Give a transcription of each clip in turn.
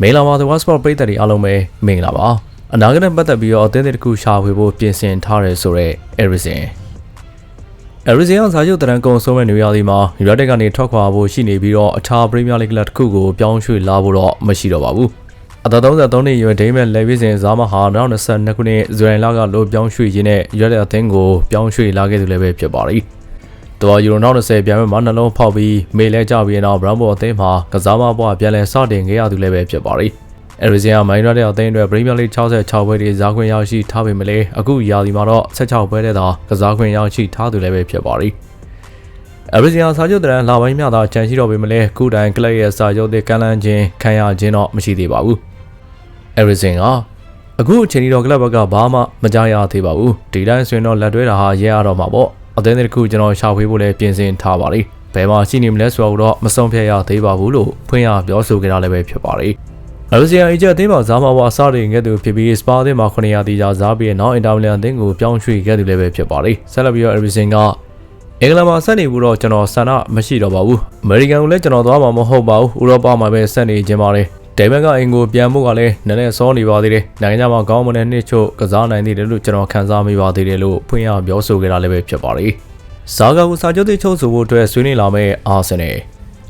မင်္ဂလာပါ The Watch Sport ပရိသတ်တွေအားလုံးပဲမင်္ဂလာပါအနာဂတ်နဲ့ပတ်သက်ပြီးတော့အသင်းတစ်ခုရှာဖွေဖို့ပြင်ဆင်ထားတယ်ဆိုတော့ Erison Erison ကစာချုပ်တရန်ကုံဆုံးမဲ့နေရာဒီမှာ United ကနေထွက်ခွာဖို့ရှိနေပြီးတော့အခြား Premier League တစ်ခုကိုပြောင်းရွှေ့လာဖို့တော့မရှိတော့ပါဘူးအသက်33နှစ်အရွယ်ဒိမန်လေဗီစင်ဇာမဟာ2022ခုနှစ်ဇူလိုင်လကလိုပြောင်းရွှေ့ရင်းနဲ့ United အသင်းကိုပြောင်းရွှေ့လာခဲ့သူလည်းပဲဖြစ်ပါတ ယ်တော်ယူရို90ပြန်မဲ့မှာနှလုံးဖောက်ပြီးမေလဲကြပြီးတော့ Brown Ball အသင်းမှာကစားမဘွားပြန်လဲစတင်ခဲ့ရသူလည်းပဲဖြစ်ပါတယ်။ Arizona မိုင်းရတဲ့အသင်းအတွက် Premier League 66ပွဲတွေဇာခွင့်ရရှိထားပေမဲ့လည်းအခုရာသီမှာတော့16ပွဲတဲ့သာကစားခွင့်ရရှိထားသူလည်းပဲဖြစ်ပါတယ်။ Arizona စာချုပ်တရန်လာပိုင်းမြသာချန်ရှိတော့ပေမဲ့လည်းခုတိုင်ကလပ်ရဲ့စာချုပ်တွေကမ်းလှမ်းခြင်းခံရခြင်းတော့မရှိသေးပါဘူး။ Arizona ကအခုအချိန်ဒီတော့ကလပ်ဘက်ကဘာမှမကြားရသေးပါဘူးဒီတိုင်းဆိုရင်တော့လက်တွဲတာဟာရဲရတော့မှာပေါ့ အသင်းတစ်ခုကျွန်တော်ရှာဖွေဖို့လည်းပြင်ဆင်ထားပါလိဘယ်မှာရှိနေမလဲဆိုတော့မဆုံးဖြတ်ရသေးပါဘူးလို့ဖွင့်ရပြောဆိုကြတာလည်းပဲဖြစ်ပါလိအလူစီယာအကျအသင်းမှာဇာမဝါစတင်ခဲ့သူဖြစ်ပြီးစပါအသင်းမှာ900တီကြာဇာပြီးနောက်အင်တာမီလန်အသင်းကိုပြောင်းရွှေ့ခဲ့သူလည်းပဲဖြစ်ပါလိဆက်လက်ပြီးတော့အရီစင်ကအင်္ဂလန်မှာဆက်နေဘူးတော့ကျွန်တော်ဆန္ဒမရှိတော့ပါဘူးအမေရိကန်ကိုလည်းကျွန်တော်သွားမှာမဟုတ်ပါဘူးဥရောပမှာပဲဆက်နေခြင်းပါလေ ဒေဗန်ကအင်ကိုပြန်ဖို့ကလည်းနည်းနည်းစောနေပါသေးတယ်။နိုင်ငံခြားမှာကောင်းမွန်တဲ့နှစ်ချို့ကစားနိုင်သေးတယ်လို့ကျွန်တော်ခန်းစားမိပါသေးတယ်လို့ဖွင့်ရပြောဆိုခဲ့တာလည်းပဲဖြစ်ပါတယ်။ဇာဂါကိုစာချုပ်တိတ်ချုပ်ဆိုဖို့အတွက်ဆွေးနွေးလာမဲ့အာဆင်နယ်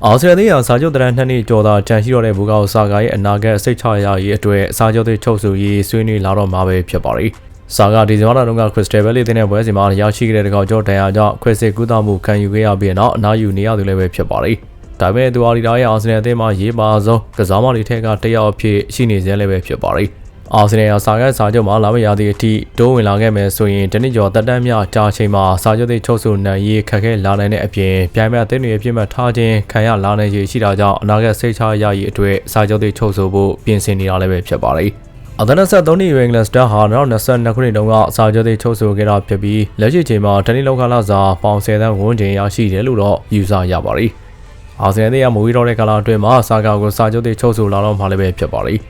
အာဆင်နယ်ရဲ့စာချုပ်တရန်နှစ်နှစ်ကျော်သာတန်ရှိတော့တဲ့ဘူကောဆာဂါရဲ့အနာဂတ်စိတ်ချရရေးအတွက်စာချုပ်တိတ်ချုပ်ဆိုရေးဆွေးနွေးလာတော့မှာပဲဖြစ်ပါတယ်။စာကဒီဇင်ဘာလတုန်းကခရစ်စတယ်ဘယ်လီတင်တဲ့ပွဲစဉ်မှာရရှိခဲ့တဲ့တကောင်ကျော်တန်ရာကြောင့်ခွဲစစ်ကူးတာမှုခံယူခဲ့ရပြီးနောက်အနားယူနေရသူလည်းပဲဖြစ်ပါတယ်။ ဒါပေမဲ့သူအာရီတာရဲ့အာဆင်နယ်အသင်းမှာရေးပါဆုံးကစားမတွေထက်ကတယောက်အဖြစ်ရှိနေစေလည်းပဲဖြစ်ပါတယ်။အာဆင်နယ်ကစာကတ်စာချုပ်မှာလာမယ့်ရာသီအထိတိုးဝင်လာခဲ့မယ်ဆိုရင်တနည်းကျော်တက်တန်းမြကြာချိန်မှာစာချုပ်တွေချုပ်ဆိုနိုင်ရေးခက်ခဲလာနိုင်တဲ့အပြင်ပြိုင်မဲ့အသင်းတွေအပြစ်မှတ်ထားခြင်းခံရလာနိုင်ခြေရှိတာကြောင့်အနာဂတ်စိတ်ချရရေးအတွက်စာချုပ်တွေချုပ်ဆိုဖို့ပြင်ဆင်နေတာလည်းပဲဖြစ်ပါတယ်။အသနာဆက်3နှစ်ရွယ်အင်္ဂလန်စတာဟာ2022ခုနှစ်တုန်းကစာချုပ်တွေချုပ်ဆိုခဲ့တာဖြစ်ပြီးလက်ရှိချိန်မှာတနည်းလောကလာစာပေါင်10တန်းဝန်းကျင်ရရှိတယ်လို့တော့ယူဆရပါတယ်။ အာဆင်နယ်ရဲ့မူဝီတော်တဲ့ကာလအတွင်းမှာဆာကာကိုစာချုပ်တွေချုပ်ဆိုလာတော့မှလည်းပဲဖြစ်ပါလိမ့်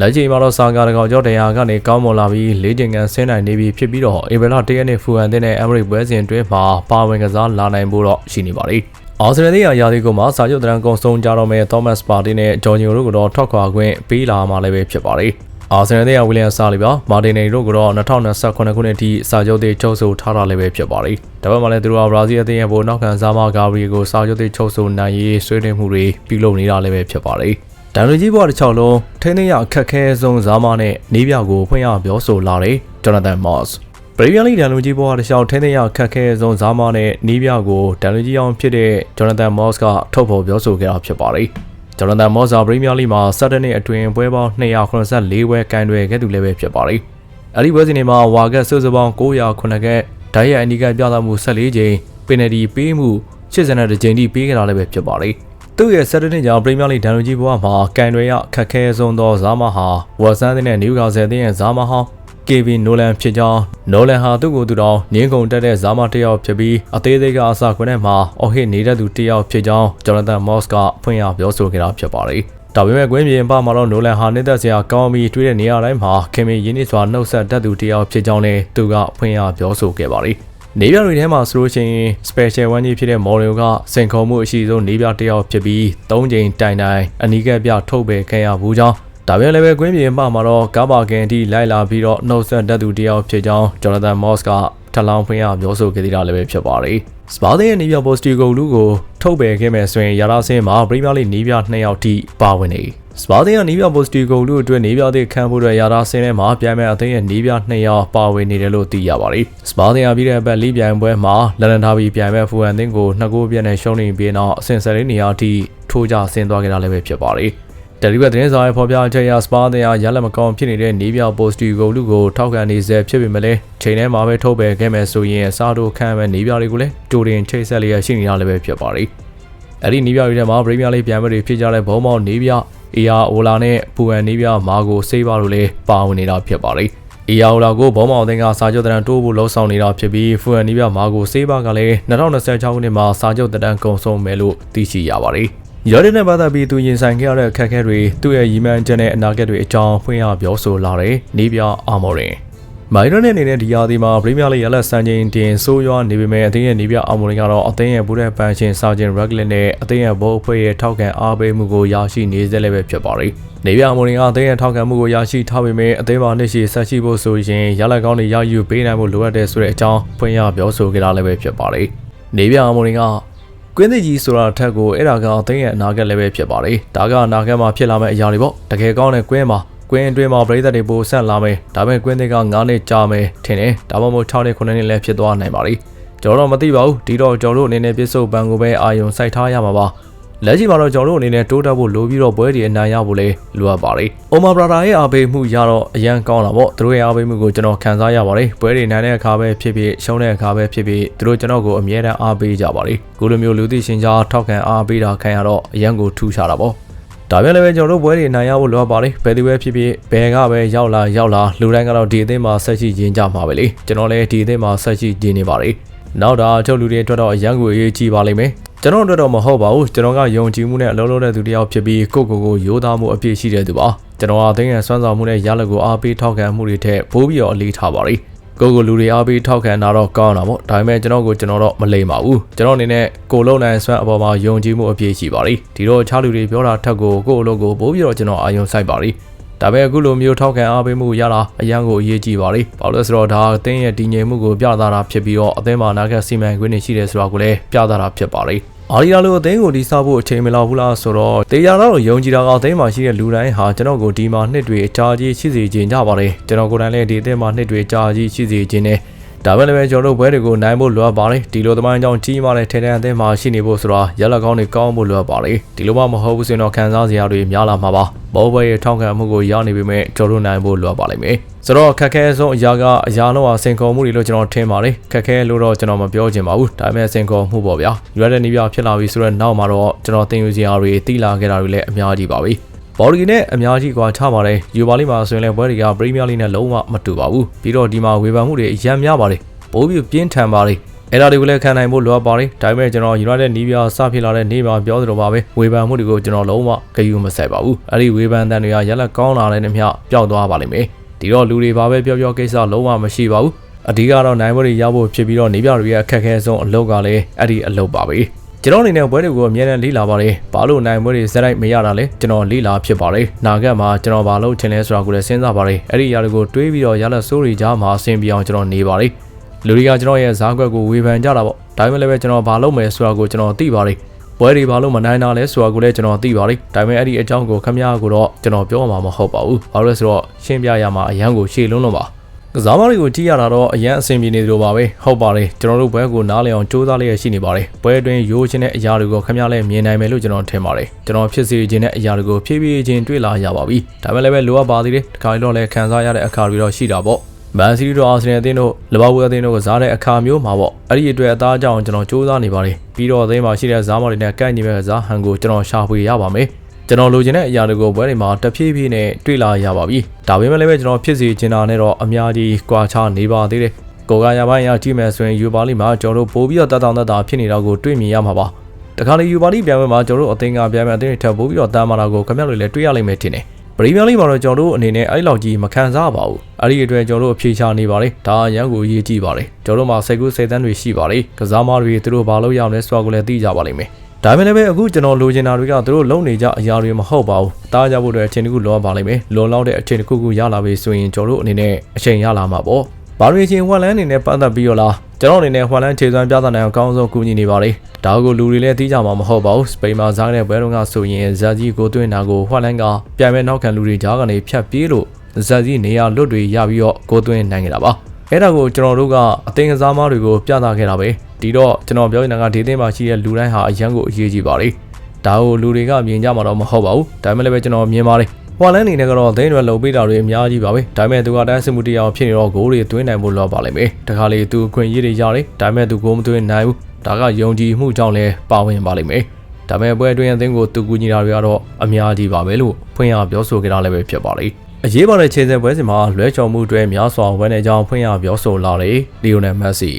လက်ချိန်မှာတော့ဆာကာတကောင်ကျော်တရားကနေကောင်းမွန်လာပြီးလေးချိန်ကန်ဆင်းနိုင်နေပြီဖြစ်ပြီးတော့အေဗလာတရက်နဲ့ဖူဟန်တဲ့နဲ့အမရိပွဲစဉ်အတွင်းမှာပါဝင်ကစားလာနိုင်ဖို့တော့ရှိနေပါလိမ့်အော်စတြေးလျရာသီကုမှာစာချုပ်တရန်ကုံဆုံးကြတော့မဲ့သောမတ်ပါတီနဲ့ဂျော်ဂျီယိုတို့ကတော့ထွက်ခွာခွင့်ပေးလာမှလည်းပဲဖြစ်ပါလိမ့် အာဆင်နယ်ရဲ့ဝီလျံစာလီပါမာတင်နေတို့ကတော့2029ခုနှစ်အထိစာချုပ်တွေချုပ်ဆိုထားတာလည်းပဲဖြစ်ပါလိမ့်။ဒါပေမဲ့လည်းသူတို့ကဘရာဇီးအသင်းရဲ့ဘိုးနောက်ခံစားမဂါဘရီကိုစာချုပ်တွေချုပ်ဆိုနိုင်ရေးဆွေးနွေးမှုတွေပြုလုပ်နေတာလည်းပဲဖြစ်ပါလိမ့်။ဒန်လူကြီးဘွားတစ်ချောင်းလုံးထိန်းသိမ်းရအခက်ခဲဆုံးဇာမနဲ့နေပြကိုဖွင့်ရပြောဆိုလာတယ်ဂျော်နသန်မော့စ်ပရီးမီးယားလိဒန်လူကြီးဘွားတစ်ချောင်းထိန်းသိမ်းရအခက်ခဲဆုံးဇာမနဲ့နေပြကိုဒန်လူကြီးအောင်ဖြစ်တဲ့ဂျော်နသန်မော့စ်ကထုတ်ဖော်ပြောဆိုခဲ့တာဖြစ်ပါလိမ့်။ ဂျော်ဒန်မော့ဇာပရီးမီးယားလိမှာ၁၇နှစ်အတွင်းပွဲပေါင်း284ပွဲကန်တွယ်ခဲ့သူလည်းပဲဖြစ်ပါတယ်။အဲဒီပွဲစဉ်တွေမှာဝါကတ်စုစုပေါင်း909ကက်ဒိုင်ရဲ့အနီးကပြသမှု14ကြိမ်ပင်နယ်တီပေးမှု82ကြိမ်ထိပေးခဲ့တာလည်းပဲဖြစ်ပါတယ်။သူ့ရဲ့7နှစ်ကြာပရီးမီးယားလိဒန်လူကြီးဘဝမှာကန်တွယ်ရခက်ခဲဆုံးသောဇာမဟာဝါဆန်တဲ့နယူကာဆယ်တဲ့ရဲ့ဇာမဟောင်း ကေဗင်နိုလန်ဖြစ်ကြောင်းနိုလန်ဟာသူ့ကိုယ်သူတော်ငင်းကုန်တက်တဲ့ဇာမတစ်ယောက်ဖြစ်ပြီးအသေးသေးကအစာခွနဲ့မှာအော်ဟစ်နေတဲ့သူတစ်ယောက်ဖြစ်ကြောင်းဂျော်နသန်မော့စ်ကဖွင့်ရပြောဆိုခဲ့တာဖြစ်ပါတယ်။ဒါပေမဲ့ကွင်းပြင်ပမှာတော့နိုလန်ဟာနေသက်စရာကောင်းပြီးတွေးတဲ့နေရာတိုင်းမှာခင်မင်ရင်းနှီးစွာနှုတ်ဆက်တတ်သူတစ်ယောက်ဖြစ်ကြောင်းလည်းသူကဖွင့်ရပြောဆိုခဲ့ပါတယ်။နေပြတွေထဲမှာဆိုလို့ရှိရင် special one ကြီးဖြစ်တဲ့ model ကစင်ခုံမှုအရှိဆုံးနေပြတစ်ယောက်ဖြစ်ပြီး၃ချိန်တိုင်တိုင်အနီးကပ်ပြထုတ်ပယ်ခဲ့ရဘူးကြောင်း ဒါပေမဲ့လည်းပဲကွင်းပြင်မှမှာတော့ကားပါကင်အထိလိုက်လာပြီးတော့နှုတ်ဆက်တတ်သူတယောက်ဖြစ်ကြောင်းဂျော်နသန်မော့စ်ကထလောင်းဖွင့်ရပြောဆိုခဲ့သေးတာလည်းပဲဖြစ်ပါတယ်။စပါသင်းရဲ့နီးပြပိုစတီဂိုလူကိုထုတ်ပယ်ခဲ့မယ်ဆိုရင်ရာသာဆင်းမှာပရီးမီးယားလိနီးပြ2ယောက်ထိပါဝင်နေစပါသင်းရဲ့နီးပြပိုစတီဂိုလူအတွက်နီးပြသည့်ခံဖို့အတွက်ရာသာဆင်းထဲမှာပြန်မဲ့အသင်းရဲ့နီးပြ2ယောက်ပါဝင်နေတယ်လို့သိရပါတယ်။စပါသင်းအပြီးတဲ့အပတ်လီးပြိုင်ပွဲမှာလန်ဒန်ဒါဘီပြိုင်မဲ့ဖူဟန်သင်းကိုနှစ်ဂိုးပြတ်နဲ့ရှုံးနေပြီးနောက်အဆင့်စလေးနေရာအထိထိုးကြဆင်းသွားခဲ့တာလည်းပဲဖြစ်ပါတယ်။ တယ်လီဘတ်သတင်းစာရဲ့ဖော်ပြချက်အရစပါတဲ့အားရလက်မကောင်းဖြစ်နေတဲ့နေပြပိုစတီဂိုလူကိုထောက်ခံနေစေဖြစ်ပေမဲ့လည်းချိန်ထဲမှာပဲထုတ်ပယ်ခဲ့မယ်ဆိုရင်စားတို့ခံမဲ့နေပြတွေကိုလည်းတူတင်ချိတ်ဆက်လျက်ရှိနေတာလည်းပဲဖြစ်ပါလိမ့်အဲ့ဒီနေပြတွေထဲမှာပရီးမီးယားလိပြန်မဲ့တွေဖြစ်ကြတဲ့ဘုံမောင်နေပြအေယာအိုလာနဲ့ပူအန်နေပြမာကိုစေးပါလို့လည်းပါဝင်နေတာဖြစ်ပါလိမ့်အေယာအိုလာကိုဘောမောင်အသင်းကစာချုပ်တန်းတိုးဖို့လှုံ့ဆော်နေတာဖြစ်ပြီးဖူအန်နီပြမာကိုစေးပါကလည်း2026ခုနှစ်မှာစာချုပ်တန်းကုံဆုံးမယ်လို့သိရှိရပါတယ် ရော်ဒန်နဲ့ပတ်သက်ပြီးသူရင်ဆိုင်ခဲ့ရတဲ့အခက်အခဲတွေသူ့ရဲ့ရည်မှန်းချက်နဲ့အနာဂတ်တွေအကြောင်းဖွင့်ရပြောဆိုလာတယ်။နေပြအာမော်ရင်မိုင်ရနဲ့အနေနဲ့ဒီယာဒီမှာပရီးမီးယားလိရလက်စံချိန်တင်ဆိုးရွားနေပေမဲ့အသင်းရဲ့နေပြအောင်မတွေကတော့အသင်းရဲ့ဘူတဲ့ပန်ရှင်စာဂျင်ရက်ဂလစ်နဲ့အသင်းရဲ့ဘောအဖွဲ့ရဲ့ထောက်ခံအားပေးမှုကိုရရှိနေစေလည်းပဲဖြစ်ပါတယ်။နေပြအောင်မတွေကအသင်းရဲ့ထောက်ခံမှုကိုရရှိထားပေမဲ့အသင်းမှာနှစ်ရှည်ဆက်ရှိဖို့ဆိုရင်ရလက်ကောင်းတွေရယူပေးနိုင်ဖို့လိုအပ်တဲ့ဆိုတဲ့အကြောင်းဖွင့်ရပြောဆိုကြတာလည်းပဲဖြစ်ပါတယ်။နေပြအောင်မတွေက ကွင်းသစ်ကြီးဆိုတာအထက်ကိုအဲ့ဒါကအသိရဲ့အနာဂတ်လည်းပဲဖြစ်ပါတယ်။ဒါကအနာဂတ်မှာဖြစ်လာမယ့်အရာတွေပေါ့။တကယ်ကောင်းတဲ့ကွင်းမှာကွင်းအတွင်းမှာပြည်သက်တွေပိုဆက်လာမယ်။ဒါပေမဲ့ကွင်းသစ်က9နှစ်ကြာမယ်ထင်တယ်။ဒါမှမဟုတ်6နှစ်9နှစ်လည်းဖြစ်သွားနိုင်ပါလိမ့်။ကျွန်တော်တော့မသိပါဘူး။ဒီတော့ကျွန်တော်တို့အနေနဲ့ပြစ်စုံပန်ကိုပဲအာယုံစိုက်ထားရမှာပါ။ လက်ရှိမှာတော့ကျွန်တော်တို့အနေနဲ့တိုးတက်ဖို့လိုပြီးတော့ပွဲတွေအနိုင်ရဖို့လည်းလိုအပ်ပါတယ်။အိုမာဘရာဒါရဲ့အားပေးမှုရတော့အရန်ကောင်းတာပေါ့။သူတို့ရဲ့အားပေးမှုကိုကျွန်တော်ခံစားရပါတယ်။ပွဲတွေနိုင်တဲ့အခါပဲဖြစ်ဖြစ်ရှုံးတဲ့အခါပဲဖြစ်ဖြစ်သူတို့ကျွန်တော်ကိုအမြဲတမ်းအားပေးကြပါတယ်။ကိုလိုမျိုးလူသိရှင်ကြားထောက်ခံအားပေးတာခံရတော့အရန်ကိုထူးခြားတာပေါ့။ဒါပြန်လည်းပဲကျွန်တော်တို့ပွဲတွေနိုင်ရဖို့လိုအပ်ပါတယ်ဘယ်သူပဲဖြစ်ဖြစ်ဘယ်ကပဲရောက်လာရောက်လာလူတိုင်းကတော့ဒီအသင်းမှာဆက်ရှိခြင်းကြမှာပဲလေကျွန်တော်လည်းဒီအသင်းမှာဆက်ရှိခြင်းနေပါတယ်နောက်တာအချုပ်လူတွေအတွက်တော့အရန်ကိုအရေးကြီးပါလိမ့်မယ် ကျွန်တော်တို့တော့မဟုတ်ပါဘူးကျွန်တော်ကယုံကြည်မှုနဲ့အလုံးလုံးတဲ့သူတစ်ယောက်ဖြစ်ပြီးကိုယ့်ကိုယ်ကိုရိုးသားမှုအပြည့်ရှိတဲ့သူပါကျွန်တော်အသိငယ်စွမ်းဆောင်မှုနဲ့ရလက်ကိုအားပေးထောက်ခံမှုတွေထက်ပိုပြီးတော့အလေးထားပါလိမ့်ကိုကိုလူတွေအားပေးထောက်ခံတာတော့ကောင်းတာပေါ့ဒါပေမဲ့ကျွန်တော်ကိုကျွန်တော်တော့မလိမ့်ပါဘူးကျွန်တော်အနေနဲ့ကိုလုံးနိုင်ဆွမ်းအပေါ်မှာယုံကြည်မှုအပြည့်ရှိပါလိဒီတော့အခြားလူတွေပြောတာထက်ကိုကိုအလုပ်ကိုပို့ပြီးတော့ကျွန်တော်အာရုံစိုက်ပါလိဒါပေမဲ့အခုလိုမျိုးထောက်ခံအားပေးမှုရတာအရန်ကိုအရေးကြီးပါလိဘာလို့လဲဆိုတော့ဒါအသင်းရဲ့တည်ငြိမ်မှုကိုပြသတာဖြစ်ပြီးတော့အသင်းမှာနာဂတ်စီမံခွင့်တွေရှိတယ်ဆိုတာကိုလည်းပြသတာဖြစ်ပါလိ အာရီယာလိုအသင်းကိုဒီစားဖို့အချိန်မလောက်ဘူးလားဆိုတော့တေးရတော့ယုံကြည်တာကအသင်းမှာရှိတဲ့လူတိုင်းဟာကျွန်တော်ကိုဒီမှာနှစ်တွေအကြာကြီးရှိစေခြင်းကြပါတယ်ကျွန်တော်ကိုယ်တိုင်လည်းဒီအသင်းမှာနှစ်တွေအကြာကြီးရှိစေခြင်းနဲ့ ဒါပဲလည်းကျွန်တော်တို့ဘွဲတွေကိုနိုင်ဖို့လိုအပ်ပါတယ်ဒီလိုသမိုင်းကြောင်းကြီးမားတဲ့ထဲထဲအသင်းမှာရှိနေဖို့ဆိုတာရလက်ကောင်းတွေကောင်းဖို့လိုအပ်ပါတယ်ဒီလိုမှမဟုတ်ဘူးဆိုရင်တော့ခံစားစရာတွေများလာမှာပါဘောဘွဲရဲ့ထောက်ခံမှုကိုရနေပေမဲ့ကျွန်တော်တို့နိုင်ဖို့လိုအပ်ပါလိမ့်မယ်ဆိုတော့ခက်ခဲဆုံးအရာကအရာလုံးဟာစင်ခေါ်မှုတွေလို့ကျွန်တော်ထင်ပါတယ်ခက်ခဲလို့တော့ကျွန်တော်မပြောချင်ပါဘူးဒါပေမဲ့စင်ခေါ်မှုပေါ့ဗျာရွက်တဲ့နေပြဖြစ်လာပြီဆိုတော့နောက်မှာတော့ကျွန်တော်သင်ယူစရာတွေတိလာခဲ့တာတွေလည်းအများကြီးပါပဲ ဘော်ဒီနဲ့အများကြီးကွာချပါတယ်ယူပါလိမှာဆိုရင်လည်းဘွဲတွေကပရီးမီးယားလိနဲ့လုံးဝမတူပါဘူးပြီးတော့ဒီမှာဝေဖန်မှုတွေအများများပါတယ်ပိုးပြီးပြင်းထန်ပါတယ်အဲ့ဒါတွေကိုလည်းခံနိုင်ဖို့လိုအပ်ပါတယ်ဒါပေမဲ့ကျွန်တော် United နီးပြစဖြစ်လာတဲ့နေ့မှာပြောသလိုပါပဲဝေဖန်မှုတွေကိုကျွန်တော်လုံးဝဂရုမစိုက်ပါဘူးအဲ့ဒီဝေဖန်တဲ့တွေကရက်လက်ကောင်းလာတဲ့နေ့မျှပျောက်သွားပါလိမ့်မယ်ဒီတော့လူတွေဘာပဲပြောပြောကိစ္စလုံးဝမရှိပါဘူးအဓိကတော့နိုင်ပွဲတွေရဖို့ဖြစ်ပြီးတော့နေပြတွေရဲ့အခက်အခဲဆုံးအလုပ်ကလည်းအဲ့ဒီအလုပ်ပါပဲ ကျွန်တော်အနေနဲ့ပွဲတွေကိုအမြဲတမ်းလေ့လာပါတယ်။ဘာလို့နိုင်ပွဲတွေဇက်လိုက်မရတာလဲကျွန်တော်လေ့လာဖြစ်ပါတယ်။နာဂတ်မှာကျွန်တော်ဘာလို့ထင်လဲဆိုတာကိုလည်းစဉ်းစားပါတယ်။အဲ့ဒီຢာတွေကိုတွေးပြီးတော့ရလက်စိုးရီကြားမှာအဆင်ပြေအောင်ကျွန်တော်နေပါတယ်။လူတွေကကျွန်တော်ရဲ့ဇားကွက်ကိုဝေဖန်ကြတာပေါ့ဒါပေမဲ့လည်းပဲကျွန်တော်ဘာလုပ်မယ်ဆိုတာကိုကျွန်တော်သိပါတယ်ပွဲတွေဘာလို့မနိုင်တာလဲဆိုတာကိုလည်းကျွန်တော်သိပါတယ်ဒါပေမဲ့အဲ့ဒီအကြောင်းကိုခမရကိုတော့ကျွန်တော်ပြောမှာမဟုတ်ပါဘူးဘာလို့လဲဆိုတော့ရှင်းပြရမှာအရန်ကိုရှေ့လုံးလုံးပါ ကစားမတွေကိုကြည့်ရတာတော့အရန်အဆင်ပြေနေသလိုပါပဲဟုတ်ပါတယ်ကျွန်တော်တို့ဘွဲကိုနားလည်အောင်စူးစမ်းလျက်ရှိနေပါတယ်ဘွဲအတွင်းရိုးချင်းတဲ့အရာတွေကိုခမရလည်းမြင်နိုင်မယ်လို့ကျွန်တော်ထင်ပါတယ်ကျွန်တော်ဖြစ်စေခြင်းတဲ့အရာတွေကိုဖြည်းဖြည်းချင်းတွေ့လာရပါပြီဒါပေမဲ့လည်းပဲလိုအပ်ပါသေးတယ်ဒီခါလေးတော့လည်းခံစားရတဲ့အခါတွေတော့ရှိတာပေါ့မန်စီးတီးတို့အာဆင်နယ်အသင်းတို့လဘဝအသင်းတို့ကစားတဲ့အခါမျိုးမှာပေါ့အဲ့ဒီအတွက်အသားကြောင့်ကျွန်တော်စူးစမ်းနေပါတယ်ပြီးတော့အသင်းမှာရှိတဲ့ဇားမော်တွေနဲ့ကန့်ညီမဲ့ဇားဟန်ကိုကျွန်တော်ရှာဖွေရပါမယ် ကျွန်တော်လိုချင်တဲ့အရာတွေကိုဘွဲတွေမှာတဖြည်းဖြည်းနဲ့တွေ့လာရပါပြီဒါပေမဲ့လည်းပဲကျွန်တော်ဖြစ်စီချင်တာနဲ့တော့အများကြီးကွာခြားနေပါသေးတယ်ကိုကရပိုင်းအရကြည့်မယ်ဆိုရင်ယူပါလိမှာကျွန်တော်တို့ပို့ပြီးတော့တတ်တောင်တတ်တာဖြစ်နေတာကိုတွေ့မြင်ရမှာပါတခါလေယူပါလိပြန်ပွဲမှာကျွန်တော်တို့အသင်းကပြန်မဲ့အသင်းတွေထပ်ပို့ပြီးတော့တမ်းမာတာကိုခင်ဗျားတို့လည်းတွေ့ရလိမ့်မယ်ထင်တယ်ပရီးမီးယားလိမှာတော့ကျွန်တော်တို့အနေနဲ့အဲ့လောက်ကြီးမခံစားပါဘူးအဲ့ဒီအတွက်ကျွန်တော်တို့အဖြေချနေပါတယ်ဒါအရန်ကိုအရေးကြီးပါတယ်ကျွန်တော်တို့မှာစိတ်ကူးစိတ်သန်းတွေရှိပါတယ်ကစားမတွေသူတို့ဘာလို့ရအောင်လဲဆိုတာကိုလည်းသိကြပါလိမ့်မယ် ဒါပေမဲ့လည်းအခုကျွန်တော်လိုချင်တာတွေကသူတို့လုံနေကြအရာတွေမဟုတ်ပါဘူး။တားကြဖို့အတွက်အချိန်တစ်ခုလောပါလိမ့်မယ်။လွန်လောက်တဲ့အချိန်တစ်ခုခုရလာပြီဆိုရင်ကျွန်တော်တို့အနေနဲ့အချိန်ရလာမှာပေါ့။ဘာရီချင်းဝက်လန်းအနေနဲ့ပတ်သက်ပြီးတော့လားကျွန်တော်အနေနဲ့ဟွမ်လန်ခြေစွမ်းပြသနိုင်အောင်အကောင်းဆုံးကူညီနေပါလေဒါကိုလူတွေလည်းသိကြမှာမဟုတ်ပါဘူးစပိန်မှာဇာတ်တဲ့ဘဲတော့ကဆိုရင်ဇာကြီးကိုတွင်းတာကိုဟွမ်လန်ကပြန်မဲ့နောက်ခံလူတွေကြားကနေဖြတ်ပြေးလို့ဇာကြီးနေရာလွတ်တွေရပြီးတော့ကိုတွင်းနိုင်ကြတာပါအဲ့ဒါကိုကျွန်တော်တို့ကအသင်ကစားမတွေကိုပြသခဲ့တာပဲ ဒီတော့ကျွန်တော်ပြောနေတာကဒေသမှာရှိတဲ့လူတိုင်းဟာအရန်ကိုအရေးကြီးပါလေဒါကိုလူတွေကမြင်ကြမှာတော့မဟုတ်ပါဘူးဒါပေမဲ့လည်းကျွန်တော်မြင်ပါတယ်ဟွာလန်းနေနဲ့ကတော့ဒိန်းတွေလုံပေးတာတွေအများကြီးပါပဲဒါပေမဲ့သူကတန်းစစ်မှုတရားဖြစ်နေတော့ဂိုးတွေသွင်းနိုင်ဖို့လောက်ပါလိမ့်မယ်တခါလေသူအခွင့်အရေးတွေရတယ်ဒါပေမဲ့သူဂိုးမသွင်းနိုင်ဘူးဒါကယုံကြည်မှုကြောင့်လည်းပါဝင်ပါလိမ့်မယ်ဒါပေမဲ့ပွဲအတွင်းအသင်းကိုသူကူညီတာတွေကတော့အများကြီးပါပဲလို့ဖွင့်ရပြောဆိုကြတာလည်းပဲဖြစ်ပါလိမ့်အရေးပါတဲ့ခြေစဲပွဲစဉ်မှာလွဲချော်မှုတွေများစွာဝန်းနေကြောင်းဖွင့်ရပြောဆိုလာတယ်လီယိုနယ်မက်ဆီ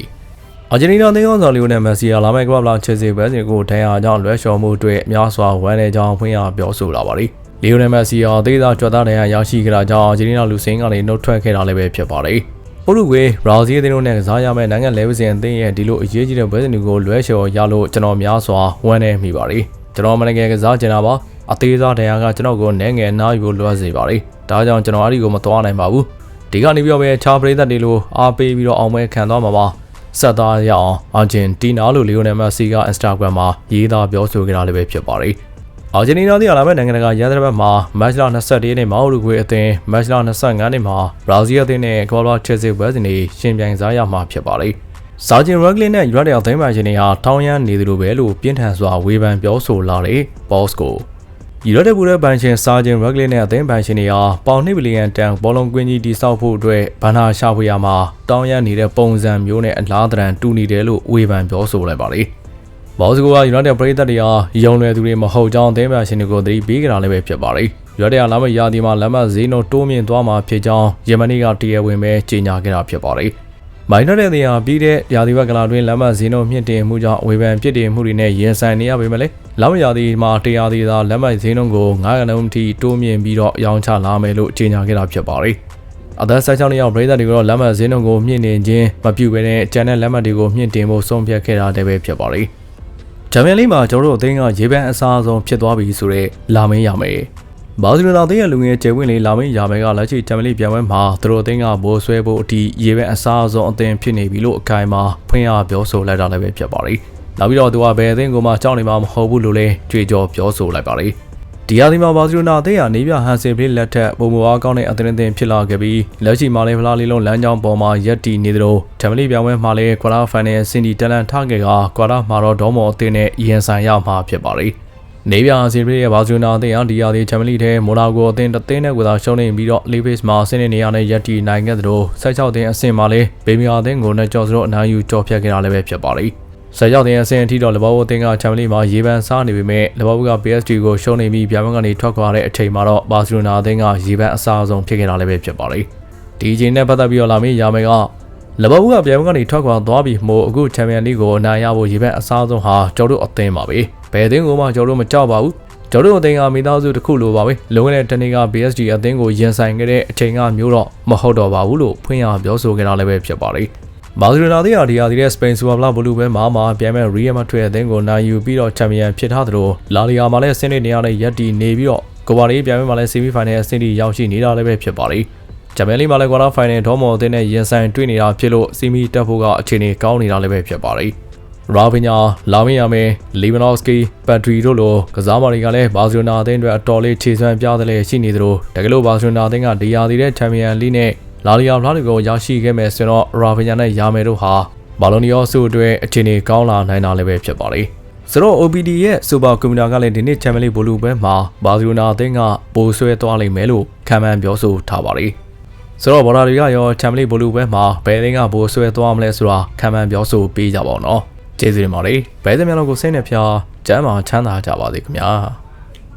အာဂျင်တီးနားသင်းကောင်ဆောင်လီယိုနယ်မက်ဆီကလာမယ့်ကမ္ဘာ့ဖလားခြေစဲပွဲစဉ်ကိုဒဏ်ရာကြောင့်လွဲချော်မှုတွေများစွာဝန်းနေကြောင်းဖွင့်ရပြောဆိုလာပါတယ်လီယိုနယ်မက်ဆီဟာအသေးသားကြွက်သားတန်ရာရရှိခဲ့တာကြောင့်အာဂျင်တီးနားလူစင်းကနေနှုတ်ထွက်ခဲ့တာလည်းပဲဖြစ်ပါတယ်။ပိုလူဂွေဘရာဇီးအသင်းတို့နဲ့ကစားရမယ့်နိုင်ငံလဲဝစဉ်အသင်းရဲ့ဒီလိုအရေးကြီးတဲ့ပွဲစဉ်တွေကိုလွဲချော်ရလို့ကျွန်တော်များစွာဝမ်းနည်းမိပါတယ်ကျွန်တော်မနငယ်ကစားကျင်တာပါအသေးစားတရားကကျွန်တော်ကိုနည်းငယ်နားယူလွှတ်စေပါတယ်ဒါကြောင့်ကျွန်တော်အဲ့ဒီကိုမသွားနိုင်ပါဘူးဒီကနေပြီးတော့ပဲချာပရိသတ်တွေလိုအားပေးပြီးတော့အောင်ပွဲခံသွားမှာပါ ဆက်သားရအောင်အာဂျင်တီနာလို့လီယိုနယ်မက်ဆီက Instagram မှာရေးသားပြောဆိုကြတာလည်းပဲဖြစ်ပါတယ်အာဂျင်တီနာသည်အလာမဲ့နိုင်ငံတကာရန်တဲ့ဘက်မှာမတ်လ21ရက်နေ့မှာဥရုဂွေအသင်းမတ်လ25ရက်နေ့မှာဘရာဇီးအသင်းနဲ့ကမ္ဘာ့ချက်စစ်ပွဲစဉ်တွေရှင်ပြိုင်စားရမှာဖြစ်ပါတယ်။စာဂျင်ရက်ဂလင်နဲ့ယူရတဲ့အသင်းပိုင်ရှင်တွေဟာတောင်းရမ်းနေသလိုပဲလို့ပြင်းထန်စွာဝေဖန်ပြောဆိုလာတဲ့ဘော့စ်ကို ယူရတဲ့ဘူရဲပိုင်ရှင်စာဂျင်ရက်ဂလင်နဲ့အသင်းပိုင်ရှင်တွေဟာပေါင်2ဘီလီယံတန်ဘောလုံးကွင်းကြီးတိစောက်ဖို့အတွက်ဘန်နာရှာဖွေရမှာတောင်းရမ်းနေတဲ့ပုံစံမျိုးနဲ့အလားတန်တူနေတယ်လို့ဝေဖန်ပြောဆိုလိုက်ပါတယ်။ဘော့စကိုကယူနိုက်တက်ပရိသတ်တွေဟာယုံလွယ်သူတွေမဟုတ်ကြောင်းအသင်းပါရှင်တွေကိုသတိပေးကြတာလည်းပဲဖြစ်ပါတယ်။ယူနိုက်တက်လာမယ့်ရာသီမှာလက်မှတ်ဈေးနှုန်းတိုးမြင့်သွားမှာဖြစ်ကြောင်းယမနီကတရားဝင်ပဲကြေညာခဲ့တာဖြစ်ပါတယ်။ မိုင်းနိုက်တဲ့နေရာပြီးတဲ့ရာသီဘက်ကလာတွင်လက်မှတ်ဈေးနှုန်းမြင့်တင်မှုကြောင့်ဝေဖန်ဖြစ်တင်မှုတွေနဲ့ရင်ဆိုင်နေရပေမဲ့လည်းလာမယ့်ရာသီမှာတရားသီသာလက်မှတ်ဈေးနှုန်းကို900နှုန်းထိတိုးမြင့်ပြီးတော့ရောင်းချလာမယ်လို့ကြေညာခဲ့တာဖြစ်ပါတယ်။အသက်16နှစ်ရောက်ပရိသတ်တွေကတော့လက်မှတ်ဈေးနှုန်းကိုမြင့်နေခြင်းမပြုဘဲနဲ့ကျန်တဲ့လက်မှတ်တွေကိုမြင့်တင်ဖို့ဆုံးဖြတ်ခဲ့တာတည်းပဲဖြစ်ပါတယ်။ဂျာမန်လိမှာကျွန်တော်တို့အသင်းကရေပန်းအစားဆုံးဖြစ်သွားပြီဆိုတော့လာမင်းရမယ်။ ဘာစီလိုနာအသင်းရဲ့လူငယ်ကျယ်ဝင့်လေးလာမင်းရမယ်ကလက်ရှိဂျာမန်လိပြန်ပွဲမှာသူတို့အသင်းကဘိုးဆွဲဖို့အထိရေပန်းအစားဆုံးအသင်းဖြစ်နေပြီလို့အခိုင်အမာဖွင့်ရပြောဆိုလိုက်တာလည်းပဲဖြစ်ပါတယ်။နောက်ပြီးတော့သူကဘယ်အသင်းကိုမှကြောက်နေမှာမဟုတ်ဘူးလို့လည်းကြွေကြော်ပြောဆိုလိုက်ပါတယ်။ဒီယာဒီမှာဘာစီလိုနာအသင်းဟာနေပြဟန်ဆင်ပလေးလက်ထက်ပုံမွားကောင်းတဲ့အသင်းအသင်းဖြစ်လာခဲ့ပြီးလက်ရှိမှာလည်းဖလားလေးလုံးလမ်းကြောင်းပေါ်မှာရက်တီနေသလိုတမ်မလီပြောင်းပွဲမှာလည်းကွာတာဖိုင်နယ်စင်ဒီတလန်ထခဲ့ကကွာတာမှာတော့ဒေါမောအသင်းနဲ့အီယန်ဆိုင်ရမှာဖြစ်ပါတယ် နေပြဟန်ဆင်ပလေးရဲ့ဘာစီလိုနာအသင်းဟာဒီယာဒီတမ်မလီထဲမိုနာကိုအသင်းတစ်သင်းနဲ့ကိုသာရှုံးနေပြီးတော့လေးဖေ့စ်မှာဆင်းနေနေရတဲ့ရက်တီနိုင်ခဲ့သလို16သင်းအဆင့်မှာလည်းဘေမီယာအသင်းကိုနဲ့ကြော်စတော့အနားယူကြော်ဖြတ်ခဲ့တာလည်းပဲဖြစ်ပါတယ်ဆယ်ရောက်တဲ့အဆင့်အထိတော့လဘောဝအသင်းကချန်ပီယံလိမှာရေပန်းစားနေပေမဲ့လဘောဝက PSG ကိုရှုံးနေပြီးပြိုင်ပွဲကနေထွက်ခွာတဲ့အချိန်မှာတော့ဘာစီလိုနာအသင်းကရေပန်းအစားဆုံးဖြစ်ခဲ့တာလည်းပဲဖြစ်ပါလိမ့်ဒီအချိန်နဲ့ပတ်သက်ပြီးတော့လာမင်းရာမယ်က လဘောဝကပြိုင်ပွဲကနေထွက်ခွာသွားပြီးမို့အခုချန်ပီယံလိကိုအနိုင်ရဖို့ရေပန်းအစားဆုံးဟာကျော်တို့အသင်းပါပဲဘယ်အသင်းကိုမှကျော်တို့မကြောက်ပါဘူးကျော်တို့အသင်းကမိသားစုတစ်ခုလိုပါပဲလုံခဲ့တဲ့တနေ့က PSG အသင်းကိုရင်ဆိုင်ခဲ့တဲ့အချိန်ကမျိုးတော့မဟုတ်တော့ပါဘူးလို့ဖွင့်ရပြောဆိုခဲ့တာလည်းပဲဖြစ်ပါလိမ့်ဘာစီလိုနာသည်ဟာဒီဟာဒီတဲ့စပိန်စူပါဘလာဘလူးပဲမှာမှာပြန်မဲ့ရီယယ်မက်ဒရစ်အသင်းကိုနိုင်ယူပြီးတော့ချန်ပီယံဖြစ်ထားသလိုလာလီဂါမှာလည်းဆင်းနေနေရတဲ့ရက်တီနေပြီးတော့ကိုပါလေးပြန်မဲ့မှာလည်းဆီမီဖိုင်နယ်အဆင့်ထိရောက်ရှိနေတာလည်းပဲဖြစ်ပါလိမ့် ဂျမန်လီမှာလည်းကွာတာဖိုင်နယ်ဒေါမော်အသင်းနဲ့ရင်ဆိုင်တွေ့နေတာဖြစ်လို့ဆီမီတက်ဖို့ကအခြေအနေကောင်းနေတာလည်းပဲဖြစ်ပါလိမ့်ရာဗီညာလာမင်ယာမဲလီဗနော့စကီပတ်ထရီတို့လိုကစားမတွေကလည်းဘာစီလိုနာအသင်းအတွက်အတော်လေးခြေစွမ်းပြသလဲရှိနေသလိုတကယ်လို့ဘာစီလိုနာအသင်းကဒီယာဒီတဲ့ချန်ပီယံလိနဲ့လာလီယာဖလားတွေကိုရရှိခဲ့မယ်ဆိုတော့ရာဗီညာနဲ့ယာမယ်တို့ဟာဘာလိုနီယောစုအတွက်အခြေအနေကောင်းလာနိုင်တာလည်းပဲဖြစ်ပါလိမ့်ဆိုတော့ OPD ရဲ့စူပါကွန်ပျူတာကလည်းဒီနေ့ချန်ပီယံလိဘိုလူပွဲမှာဘာစီလိုနာအသင်းကပိုဆွဲသွားလိမ့်မယ်လို့ခံမှန်းပြောဆိုထားပါလိမ့် ဆိုတော့ဘော်ဒါတွေကရောချန်ပီယံလိဘိုလူပွဲမှာဘယ်အသင်းကပိုဆွဲသွားမလဲဆိုတာခံမှန်းပြောဆိုပေးကြပါဦးနော်ကျေးဇူးတင်ပါတယ်ဘယ်သမျှလုံးကိုစိတ်နဲ့ဖျားကျမ်းမာချမ်းသာကြပါစေခင်ဗျာ